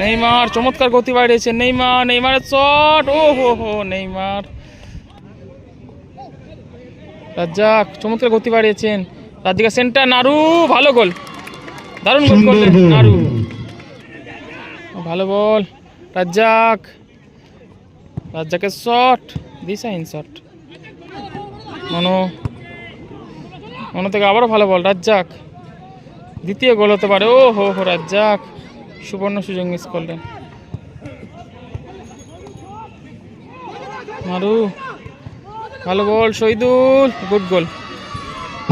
Neymar চমৎকার গতি বাড়িয়েছে নেইমার নেইমারের শট ও হো হো নেইমার। রাজ্জাক চমৎকার গতি বাড়িয়েছেন। রাজ্জাকের সেন্টার নারু ভালো গোল। দারুণ গোল করলেন নারু। ভালো বল। রাজ্জাক রাজ্জাকের শট দিশাহীন শট মনো মনো থেকে আবারও ভালো বল। রাজ্জাক দ্বিতীয় গোল হতে পারে। ও হো হো রাজ্জাক। সুবর্ণ সুযোগ মিস করলেন। মারু ভালো বল শহীদুল গুড গোল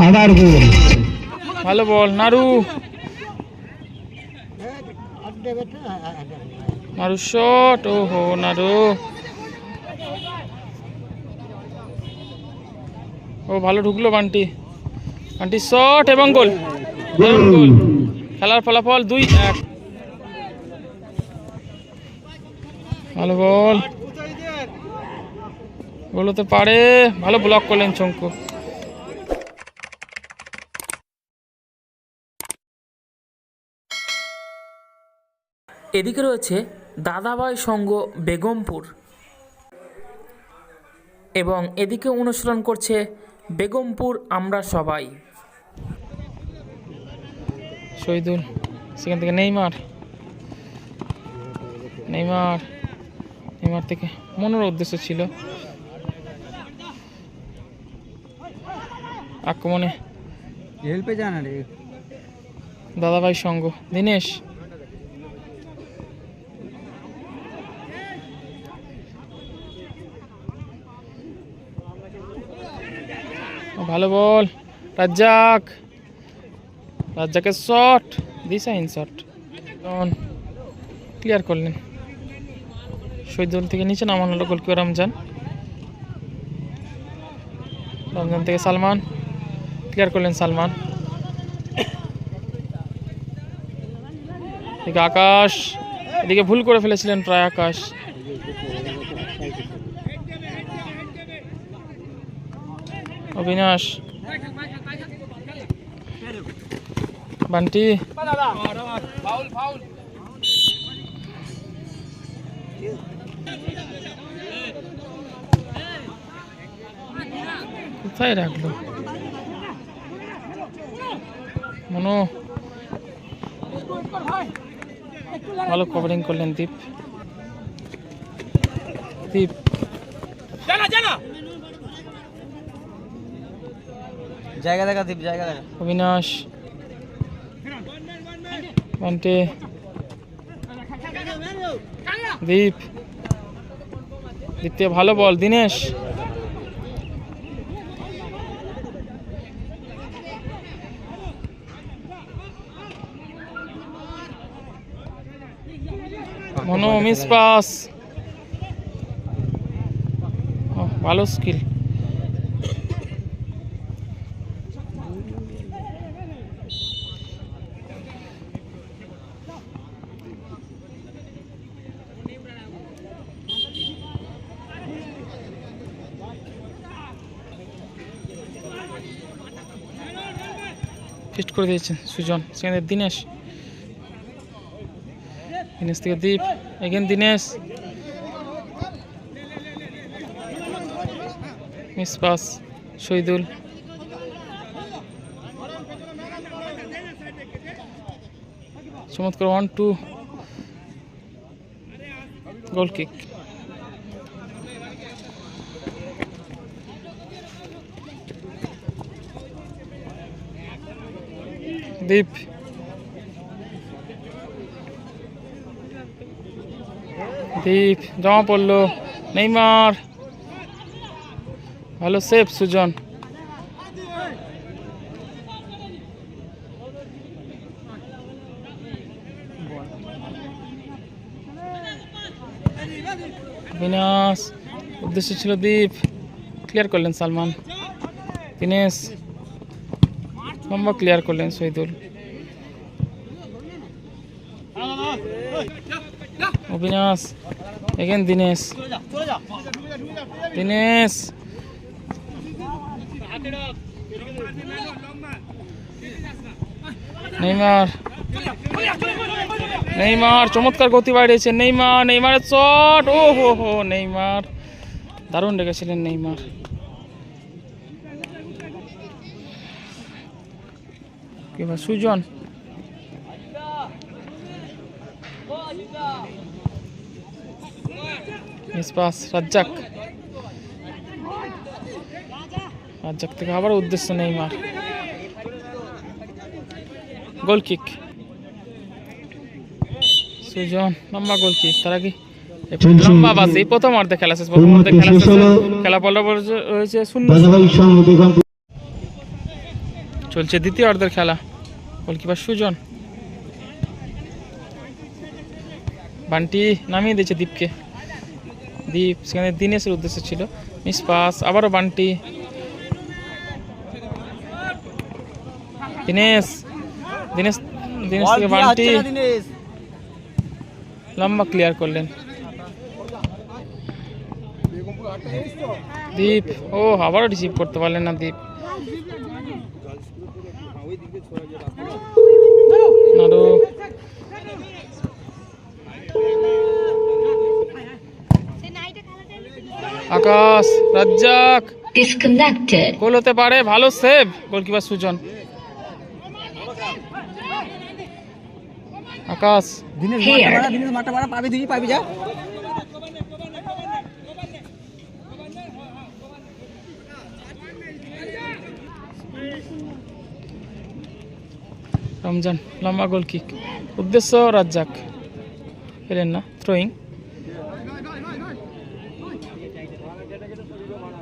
আবার গোল ভালো বল নারু। নারু শট ও হো নারু। ও ভালো ঢুকলো বান্টি। বান্টি শট এবং গোল গোল খেলার ফলাফল দুই এক। ভালো বল। গোল হতে পারে। ভালো ব্লক করলেন চঙ্কু। এদিকে রয়েছে দাদাভাই সঙ্গ বেগমপুর। এবং এদিকে অনুসরণ করছে বেগমপুর আমরা সবাই। শহীদুল সেখান থেকে নেইমার। নেইমার। নেইমার থেকে। মনের উদ্দেশ্য ছিল। আক্রমণে। হেল্পে জানা রে দাদাভাই সঙ্গ। দিনেশ। ভালো বল। রাজ্জাক। রাজ্জাকের শট দিশাহীন শট ক্লিয়ার করলেন। শহীদুল থেকে নিচে নামান হলো গোলকিপার রমজান? রমজান থেকে সালমান। ক্লিয়ার করলেন সালমান। এদিকে আকাশ। এদিকে ভুল করে ফেলেছিলেন প্রায় আকাশ। অবিনাশ। বান্টি। কোথায় রাখল? মনো। ভালো কভারিং করলেন দীপ। দীপ। জায়গা দেখা দীপ জায়গা দেখা। অবিনাশ। দীপ। দ্বিতীয় ভালো বল দিনেশ। Mono miss pass. ভালো স্কিল। ফিস্ট করে দিয়েছেন, সুজন। সেখানে দিনেশ। দিনেশ থেকে Deep. Again Dinesh. Miss pass Shahidul. চমৎকার one two goal kick Deep. Deep, জমা পড়ল। নেইমার। ভালো সেফ সুজন। বিনাশ, উদ্দেশ্য ছিল দীপ। ক্লিয়ার করলেন সালমান। দিনেশ লম্বা ক্লিয়ার করলেন Shahidul Abinash, again Dinesh. Dinesh. Neymar. Neymar, চমৎকার গতি বাড়িয়েছে। নেইমার, নেইমারের শট ও হো হো নেইমার। দারুণ রেখেছিলেন নেইমার। এবার সুজন। মিসপাস রাজ্জাক। রাজ্জাক থেকে আবার উদ্দেশ্য নেইমার। গোল কিক সুজন লম্বা গোল কিক তার আগে লম্বা বাস এই প্রথম অর্ধে খেলা শেষ প্রথম অর্ধে খেলা শেষ। খেলা পড়া রয়েছে শূন্য। চলছে দ্বিতীয় অর্ধের খেলা। গোলকিপার সুজন। বান্টি নামিয়ে দিয়েছে দীপকে। দীপ সেখানে দিনেশের উদ্দেশ্য ছিল। মিস পাস আবারও বান্টি। দিনেশ দিনেশ দিনেশ থেকে বান্টি। লম্বা ক্লিয়ার করলেন। দীপ ও আবারও রিসিভ করতে পারলেন না দীপ। নাড়ু আকাশ রাজ্জাক। ডিসকানেক্টেড গোল হতে পারে ভালো সেভ গোলকিপার সুজন। আকাশ। দিনেশ. মারটা বাড়া, দিনেশ পাবি তুই, পাবি যা। রমজান লম্বা গোল কিক উদ্দেশ্য রাজ্জাক। পেলেন না থ্রোয়িং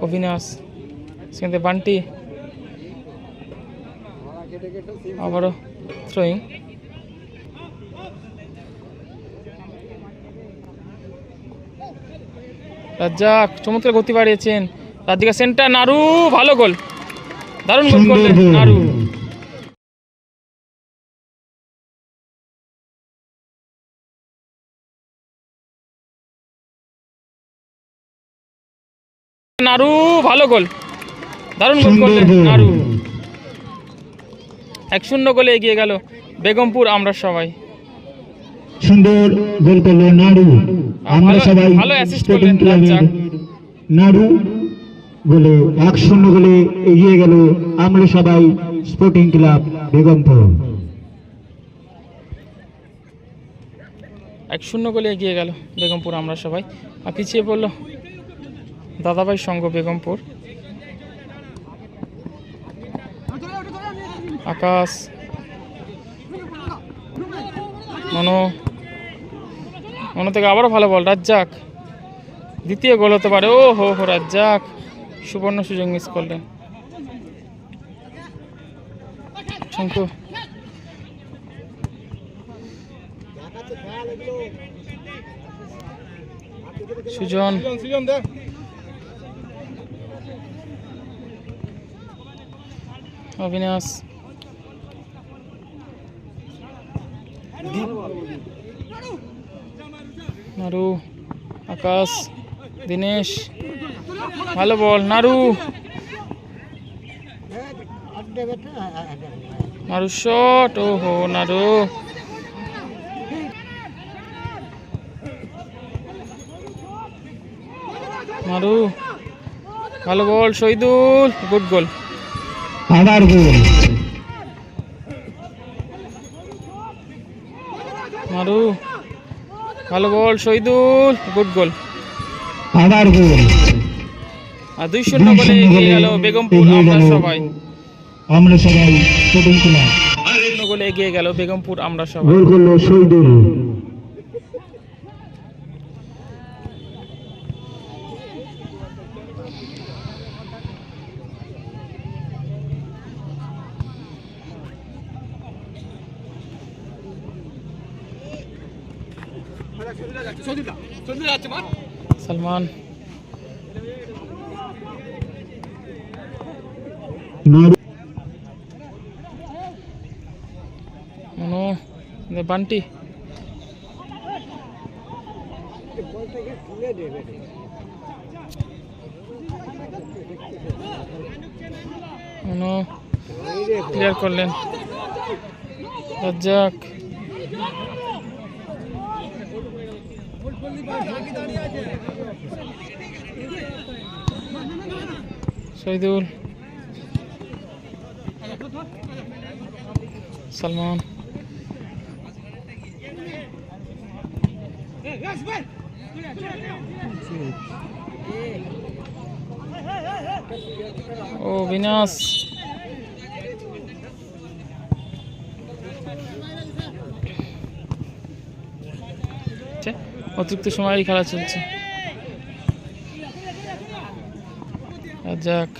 অবিনাশ সেখান থেকে বান্টি। আবারও থ্রোয়িং রাজ্জাক চমৎকার গতি বাড়িয়েছেন। রাজ্জাকের সেন্টার নাড়ু ভালো গোল দারুণ গোল করলেন গোল। ভালো গোল। দারুণ গোল করলেন। নাড়ু এক শূন্য গোলে এগিয়ে গেল বেগমপুর আমরা সবাই। সুন্দর গোল করল নাড়ু আমরা সবাই ভালো স্পোর্টিং করলেন নাড়ু গোলে এক শূন্য গোলে এগিয়ে গেল আমরা সবাই স্পোর্টিং ক্লাব বেগমপুর। এক শূন্য গোলে এগিয়ে গেল বেগমপুর আমরা সবাই। আর পিছিয়ে পড়ল দাদাভাই সঙ্গ বেগমপুর। আকাশ। মনো। মনো থেকে আবারও ভালো বল, রাজ্জাক। দ্বিতীয় গোল হতে পারে। ও হো হো, রাজ্জাক। সুবর্ণ সুযোগ মিস করলেন শঙ্কু। সুজন। অবিনাশ নারু আকাশ দিনেশ ভালো বল নারু নারু শট ও হো নারু নারু ভালো বল শহীদুল গুড গোল আবার গোল নারু ভালো বল শহীদুল। গুড গোল আবার গোল আর দুই শূন্য গোলে এগিয়ে গেল বেগমপুর আমরা সবাই। আমরা সবাই শূন্য গোলে এগিয়ে গেল বেগমপুর আমরা সবাই। গোল করল শহীদুল। সালমান। বান্টি। ক্লিয়ার করলেন। রাজ্জাক। শহীদুল। সালমান। ও বিনাশ। অতিরিক্ত সময় খেলা চলছে। যাক।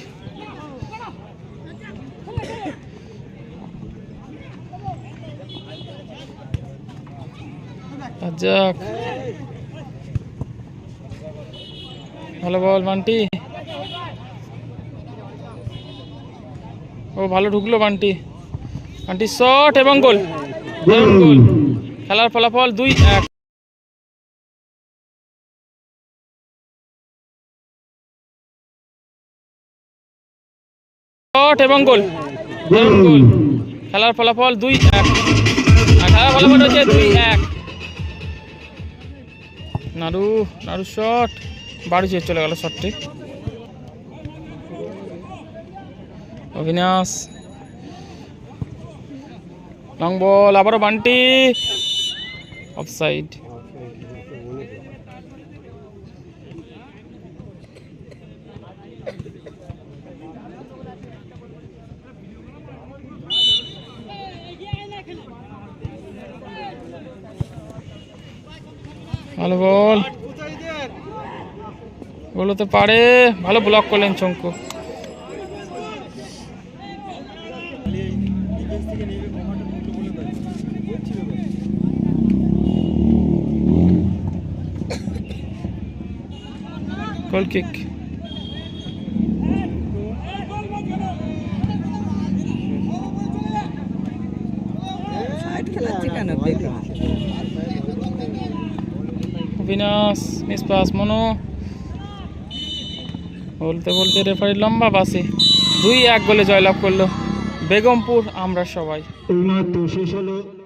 যাক। ভালো বল, বান্টি। ও ভালো ঢুকলো, বান্টি। বান্টি, শট এবং গোল। খেলার ফলাফল দুই এক। শট এবং গোল। গোল। খেলার ফলাফল দুই এক। খেলার ফলাফল হচ্ছে দুই এক। নাড়ু নাড়ু শট। বাড়ি চেয়ে চলে গেল শটটি। অবিনাশ। লং বল আবারও বান্টি। অফসাইড ভালো বল। বলো তো পারে। ভালো ব্লক করলেন Chanku. Goal kick Abinash miss pass Mono. বলতে বলতে রেফারি লম্বা বাসে। দুই এক বলে জয়লাভ করল। বেগমপুর, আমরা সবাই। শেষ হলো।